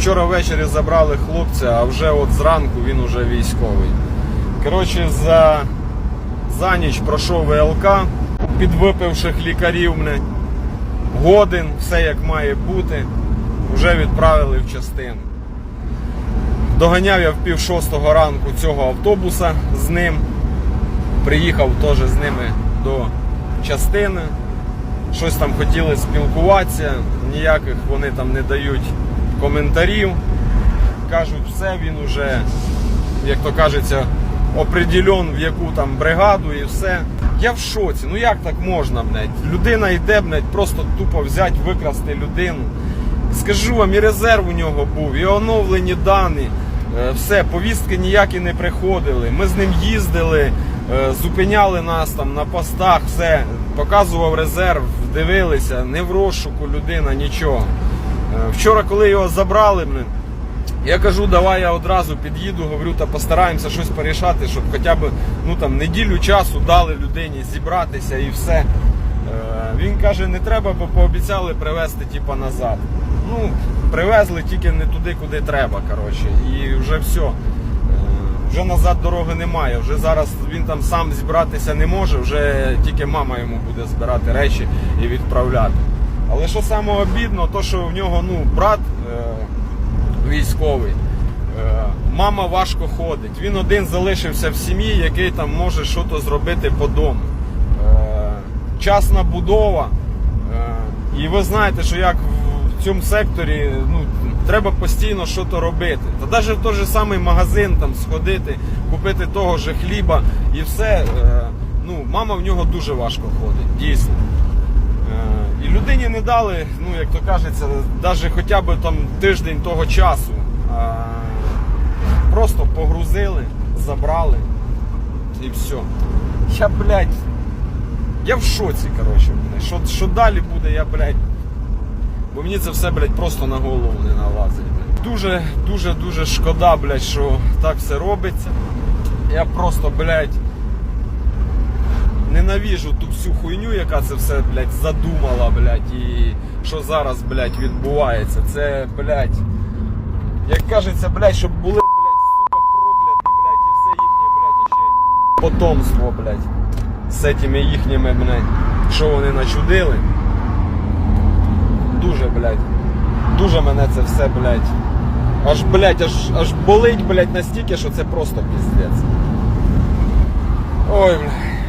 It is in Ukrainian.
Вчора ввечері забрали хлопця, а вже от зранку він уже військовий. Коротше, за, за ніч пройшов ВЛК, підвипивших лікарів мене. Годин, все як має бути. Вже відправили в частину. Доганяв я в пів шостого ранку цього автобуса з ним. Приїхав теж з ними до частини. Щось там хотіли спілкуватися, ніяких вони там не дають коментарів. Кажуть, все, він уже, як то кажеться, определен в яку там бригаду і все. Я в шоці. Ну як так можна, блядь? Людина йде, блядь, просто тупо взяти, викрасти людину. Скажу вам, і резерв у нього був, і оновлені дані. Е, Все, повістки ніякі не приходили. Ми з ним їздили, е, зупиняли нас там на постах, все, показував резерв, дивилися, не в розшуку людина, нічого. Е, Вчора, коли його забрали, я кажу, давай я одразу під'їду, говорю, та постараємося щось порішати, щоб хоча б ну, там, неділю часу дали людині зібратися і все. Е, Він каже, не треба, бо пообіцяли привезти типа, назад. Ну, привезли тільки не туди, куди треба. коротше. І вже все. Вже назад дороги немає. Вже зараз він там сам зібратися не може, вже тільки мама йому буде збирати речі і відправляти. Але що саме обідно, то що в нього ну, брат е, військовий. Е, Мама важко ходить. Він один залишився в сім'ї, який там може щось зробити по дому. Е, Частна будова. Е, І ви знаєте, що як в цьому секторі ну, треба постійно щось робити. Та навіть в той же самий магазин там сходити, купити того же хліба і все. е, Ну, мама в нього дуже важко ходить, дійсно. Не дали, ну як то кажеться, навіть хоча б там тиждень того часу. Е, Просто погрузили, забрали і все. Я, блядь, я в шоці, коротше. Що, що далі буде, я, блядь. Бо мені це все, блядь, просто на голову не налазить. Блядь. Дуже, дуже, дуже шкода, блядь, що так все робиться. Я просто, блядь, ненавіжу ту всю хуйню, яка це все, блядь, задумала, блядь, і що зараз, блядь, відбувається. Це, блядь, як кажеться, блядь, щоб були, блядь, сука, прокляті, блядь, і все їхнє, блядь, ще потомство, блядь, з цими їхніми, блядь, що вони начудили. Дуже, блядь, дуже мене це все, блядь, аж, блядь, аж, аж болить, блядь, настільки, що це просто піздець. Ой, блядь.